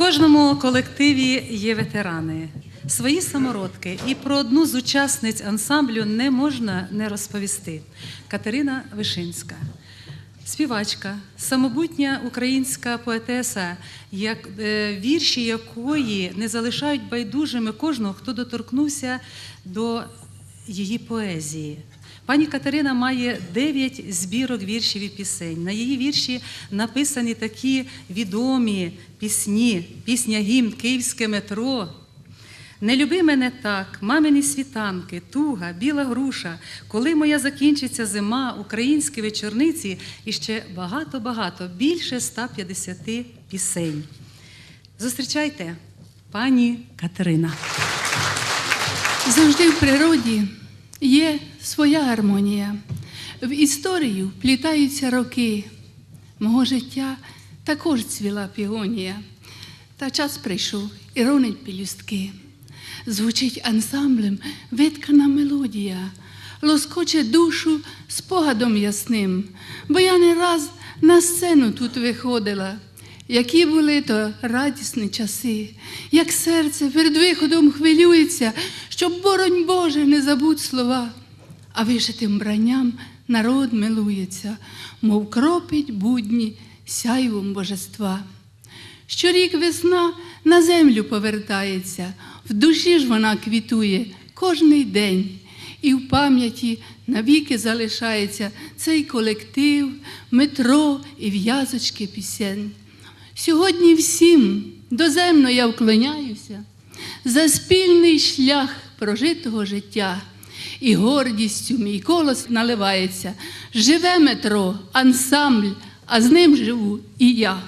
кожному колективі є ветерани, свої самородки, і про одну з учасниць ансамблю не можна не розповісти. Катерина Вишинська. Співачка, самобутня українська поетеса, як, е, вірші якої не залишають байдужими кожного, хто доторкнувся до її поезії. Пані Катерина має дев'ять збірок віршів і пісень. На її вірші написані такі відомі пісні, пісня гімн Київське метро. Не люби мене так, мамині світанки, туга, біла груша, коли моя закінчиться зима, українські вечорниці і ще багато-багато, більше 150 пісень. Зустрічайте, пані Катерина. Завжди в природі є своя гармонія. В історію вплітаються роки. Мого життя також цвіла пігонія. Та час прийшов і ронить пелюстки. Звучить ансамблем виткана мелодія, лоскоче душу спогадом ясним, бо я не раз на сцену тут виходила. Які були то радісні часи, як серце перед виходом хвилюється, щоб, боронь Боже, не забудь слова, а вишитим бранням народ милується, мов кропить будні сяйвом божества. Щорік весна на землю повертається, в душі ж вона квітує кожний день, і в пам'яті навіки залишається цей колектив, метро і в'язочки пісень. Сьогодні всім доземно я вклоняюся за спільний шлях прожитого життя. І гордістю мій колос наливається. Живе метро, ансамбль, а з ним живу і я.